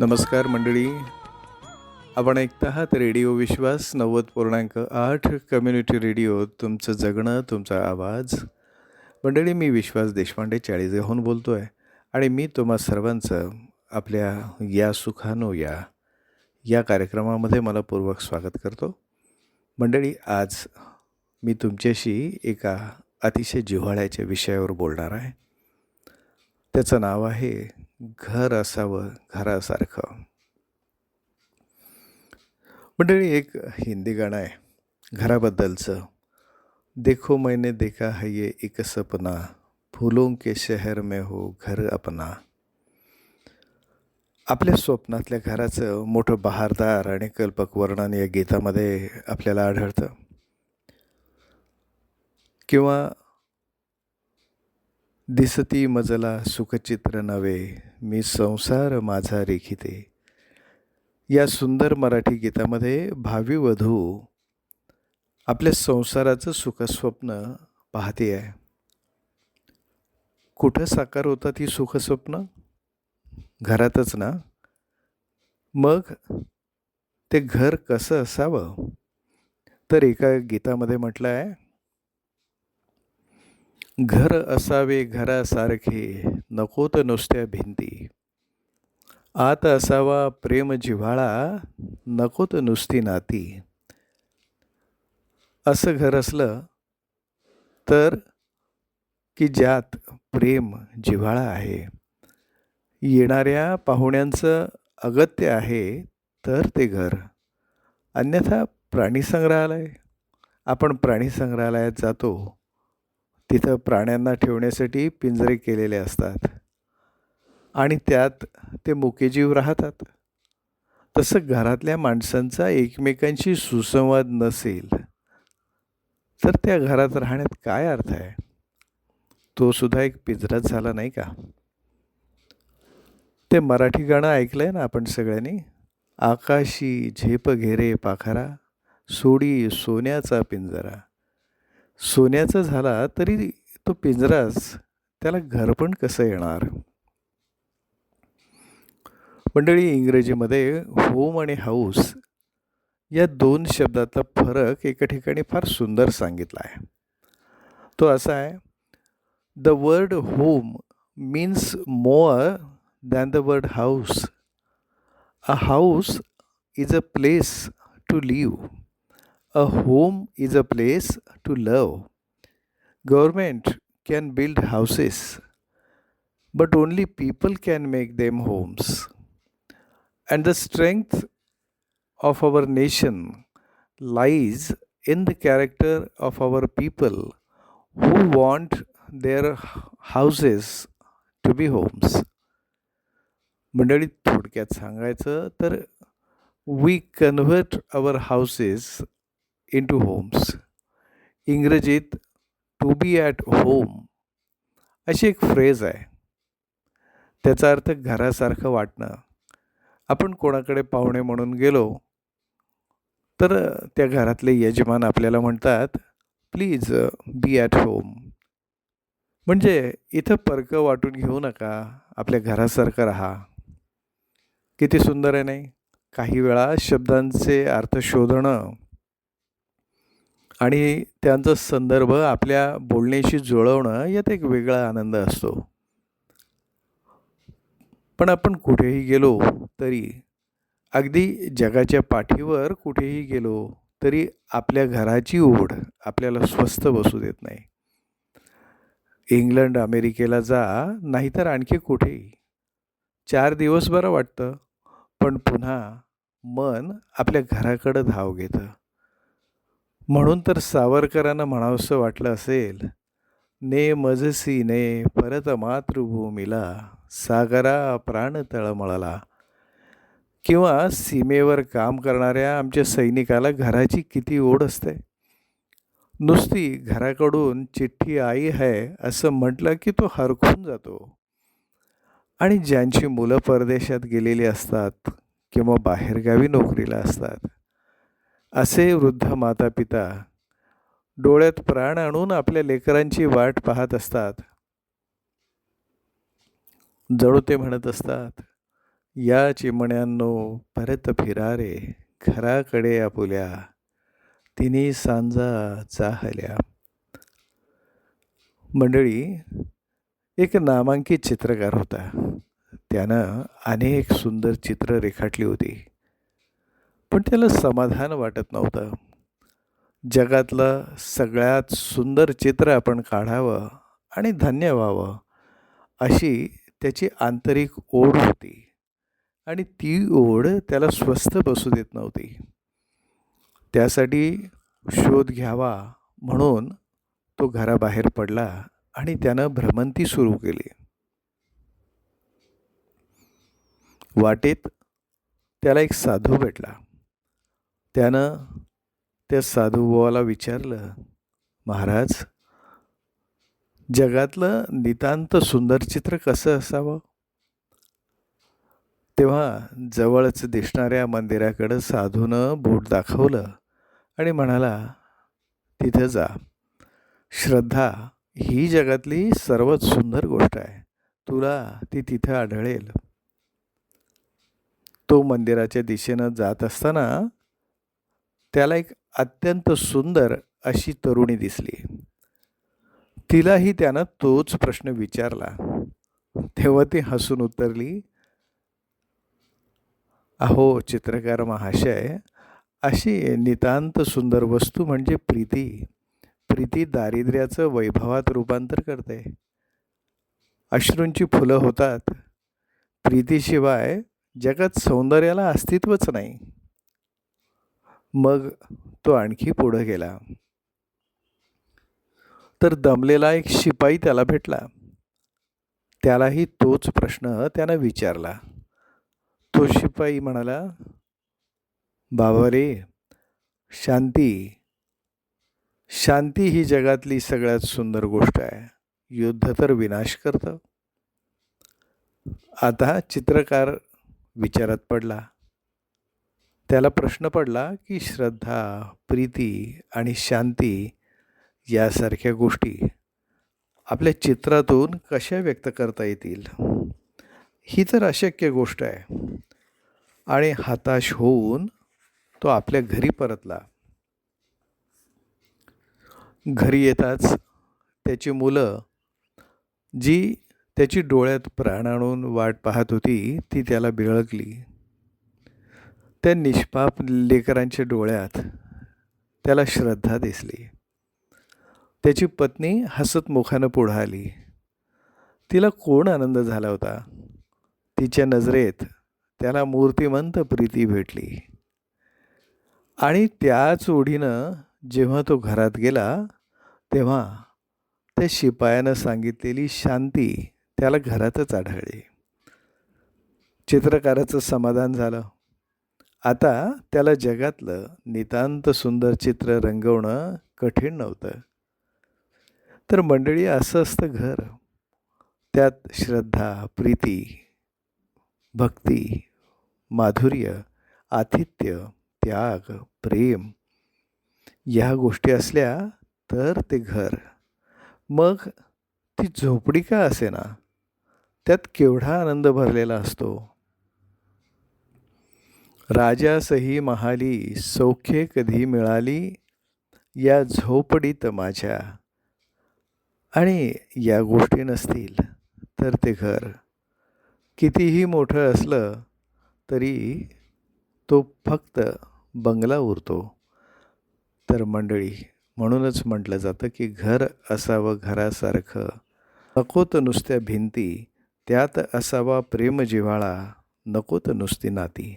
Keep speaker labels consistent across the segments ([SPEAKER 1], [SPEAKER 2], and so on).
[SPEAKER 1] नमस्कार मंडळी. आपण ऐकत आहात रेडिओ विश्वास नव्वद पूर्णांक आठ कम्युनिटी रेडिओ तुमचं जगणं तुमचा आवाज. मंडळी मी विश्वास देशपांडे चाळीसगावहून बोलतो आहे आणि मी तुम्हा सर्वांचं आपल्या या सुखानो या या कार्यक्रमामध्ये मला पूर्वक स्वागत करतो. मंडळी आज मी तुमच्याशी एका अतिशय जिव्हाळ्याच्या विषयावर बोलणार आहे. त्याचं नाव आहे घर असावं घरासारखं. मंडळी एक हिंदी गाणं आहे घराबद्दलचं. देखो मैंने देखा है ये एक सपना फुलों के शहर में हो घर अपना. आपल्या स्वप्नातल्या घराचं मोठं बहारदार आणि कल्पक वर्णन या गीतामध्ये आपल्याला आढळतं. किंवा दिसती मजला सुखचित्र नवे मी संसार माझा रेखिते. या सुंदर मराठी गीतामध्ये भावी वधू आपल्या संसाराचं सुखस्वप्न पाहते आहे. कुठं साकार होतात ही सुखस्वप्न? घरातच ना? मग ते घर कसं असावं? तर एका गीतामध्ये म्हटलं आहे घर असावे घरासारखे नकोत नुसत्या भिंती. आत असावा प्रेम जिव्हाळा नकोत नुसती नाती. असं घर असलं तर की ज्यात प्रेम जिव्हाळा आहे. येणाऱ्या पाहुण्यांचं अगत्य आहे तर ते घर. अन्यथा प्राणीसंग्रहालय. आपण प्राणी संग्रहालयात जातो. तिथं प्राण्यांना ठेवण्यासाठी पिंजरे केलेले असतात. आणि त्यात ते मुकेजीव राहतात. तसं घरातल्या माणसांचा एकमेकांशी सुसंवाद नसेल तर त्या घरात राहण्यात काय अर्थ आहे? तो सुद्धा एक पिंजराच झाला नाही का? ते मराठी गाणं ऐकलं आहे ना आपण सगळ्यांनी? आकाशी झेप घेरे पाखरा सोडी सोन्याचा पिंजरा. सोन्याचा झाला तरी तो पिंजराच त्याला घर पण कसं येणार? मंडळी इंग्रजीमध्ये होम आणि हाऊस या दोन शब्दातला फरक एका ठिकाणी फार सुंदर सांगितला आहे. तो असा आहे the word home means more than the word house a house is a place to live A home is a place to love. Government can build houses, but only people can make them homes. And the strength of our nation lies in the character of our people who want their houses to be homes. मंडळी थोडक्यात सांगायचं तर we convert our houses into homes इंग्रजीत to be at home अशी एक phrase आहे. त्याचा अर्थ घरासारखं वाटणं. आपण कोणाकडे पाहुणे म्हणून गेलो तर त्या घरातले यजमान आपल्याला म्हणतात प्लीज बी ॲट होम म्हणजे इथं परकं वाटून घेऊ नका आपल्या घरासारखं राहा. किती सुंदर आहे नाही? काही वेळा शब्दांचे अर्थ शोधणं आणि त्यांचा संदर्भ आपल्या बोलण्याशी जुळवणं यात एक वेगळा आनंद असतो. पण आपण कुठेही गेलो तरी अगदी जगाच्या पाठीवर कुठेही गेलो तरी आपल्या घराची ओढ आपल्याला स्वस्थ बसू देत नाही. इंग्लंड अमेरिकेला जा नाहीतर आणखी कुठेही. चार दिवस बरं वाटतं पण पुन्हा मन आपल्या घराकडं धाव घेतं. म्हणून तर सावरकरांना म्हणावंसं वाटलं असेल. ने मजसी ने परत मातृभूमीला सागरा प्राण तळमळला. किंवा सीमेवर काम करणाऱ्या आमच्या सैनिकाला घराची किती ओढ असते? नुसती घराकडून चिठ्ठी आई आहे असं म्हटलं की तो हरखून जातो. आणि ज्यांची मुलं परदेशात गेलेली असतात किंवा बाहेरगावी नोकरीला असतात असे वृद्ध माता पिता डोळ्यात प्राण आणून आपल्या लेकरांची वाट पाहत असतात. जणू ते म्हणत असतात या चिमण्यांनो परत फिरा रे घराकडे आपुल्या तिने सांजा चाहल्या. मंडळी एक नामांकित चित्रकार होता. त्यानं अनेक सुंदर चित्र रेखाटली होती. पण त्याला समाधान वाटत नव्हतं. जगातलं सगळ्यात सुंदर चित्र आपण काढावं आणि धन्य व्हावं अशी त्याची आंतरिक ओढ होती. आणि ती ओढ त्याला स्वस्थ बसू देत नव्हती. त्यासाठी शोध घ्यावा म्हणून तो घराबाहेर पडला आणि त्यानं भ्रमंती सुरू केली. वाटेत त्याला एक साधू भेटला. त्यानं त्या साधूबाला विचारलं महाराज जगातलं नितांत सुंदर चित्र कसं असावं? तेव्हा जवळच दिसणाऱ्या मंदिराकडं साधूनं बोट दाखवलं आणि म्हणाला तिथं जा. श्रद्धा ही जगातली सर्वात सुंदर गोष्ट आहे. तुला ती तिथं आढळेल. तो मंदिराच्या दिशेनं जात असताना त्याला एक अत्यंत सुंदर अशी तरुणी दिसली. तिलाही त्यानं तोच प्रश्न विचारला. तेव्हा ती हसून उतरली अहो चित्रकार महाशय अशी नितांत सुंदर वस्तू म्हणजे प्रीती. प्रीती दारिद्र्याचं वैभवात रूपांतर करते. अश्रूंची फुलं होतात. प्रीतीशिवाय जगात सौंदर्याला अस्तित्वच नाही. मग तो आणखी पुढं गेला. तर दमलेला एक शिपाई त्याला भेटला. त्यालाही तोच प्रश्न त्यानं विचारला. तो शिपाई म्हणाला बाबा रे शांती. शांती ही जगातली सगळ्यात सुंदर गोष्ट आहे. युद्ध तर विनाश करतं. आता चित्रकार विचारात पडला. त्याला प्रश्न पडला की श्रद्धा प्रीती आणि शांती यासारख्या गोष्टी आपल्या चित्रातून कशा व्यक्त करता येतील? ही तर अशक्य गोष्ट आहे. आणि हताश होऊन तो आपल्या घरी परतला. घरी येताच त्याची मुलं जी त्याची डोळ्यात प्राण आणून वाट पाहत होती ती त्याला बिळगली. त्या निष्पाप लेकरांच्या डोळ्यात त्याला श्रद्धा दिसली. त्याची पत्नी हसत मुखानं पुढं आली. तिला कोण आनंद झाला होता? तिच्या नजरेत त्याला मूर्तिमंत प्रीती भेटली. आणि त्याच ओढीनं जेव्हा तो घरात गेला तेव्हा त्या शिपायानं सांगितलेली शांती त्याला घरातच आढळली. चित्रकाराचं समाधान झालं. आता त्याला जगातलं नितांत सुंदर चित्र रंगवणं कठीण नव्हतं. तर मंडळी असं असतं घर. त्यात श्रद्धा प्रीती भक्ती माधुर्य आतिथ्य त्याग प्रेम ह्या गोष्टी असल्या तर ते घर. मग ती झोपडी का असे ना त्यात केवढा आनंद भरलेला असतो? राजासही महाली सौख्ये कधी मिळाली? या झोपडीत माझ्या. आणि या गोष्टी नसतील तर ते घर. कितीही मोठं असलं तरी तो फक्त बंगला उरतो. तर मंडळी म्हणूनच म्हटलं जातं की घर असावं घरासारखं. नकोत नुसत्या भिंती त्यात असावा प्रेम जिव्हाळा नकोत नुसती नाती.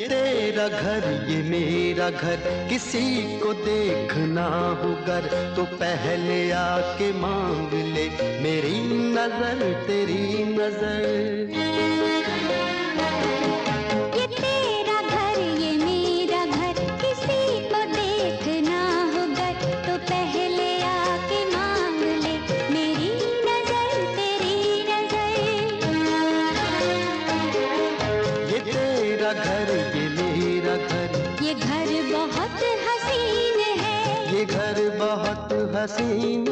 [SPEAKER 2] तेरा घर, ये मेरा घर, किसी को देखना हो घर तो पहले आके मांग ले, मेरी नज़र, तेरी नज़र। हसीन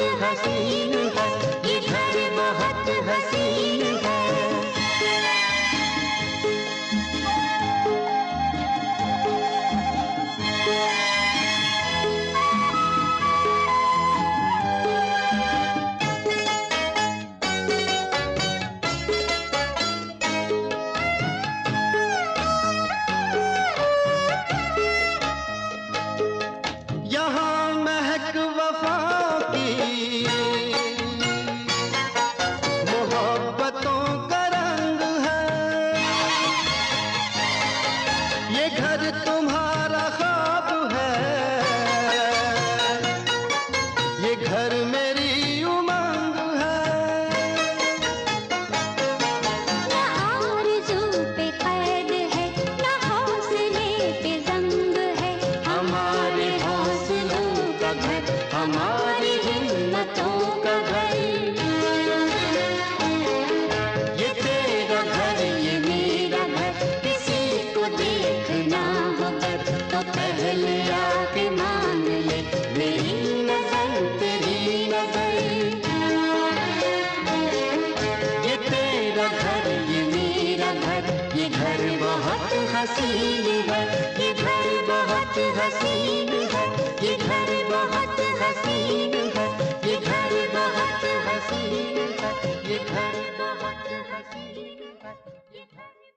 [SPEAKER 3] बहुत हसीन है इधर बहुत हसीन हसीन है ये घर बहुत हसीन है ये
[SPEAKER 2] घर बहुत हसीन है ये घर बहुत हसीन है ये घर बहुत हसीन है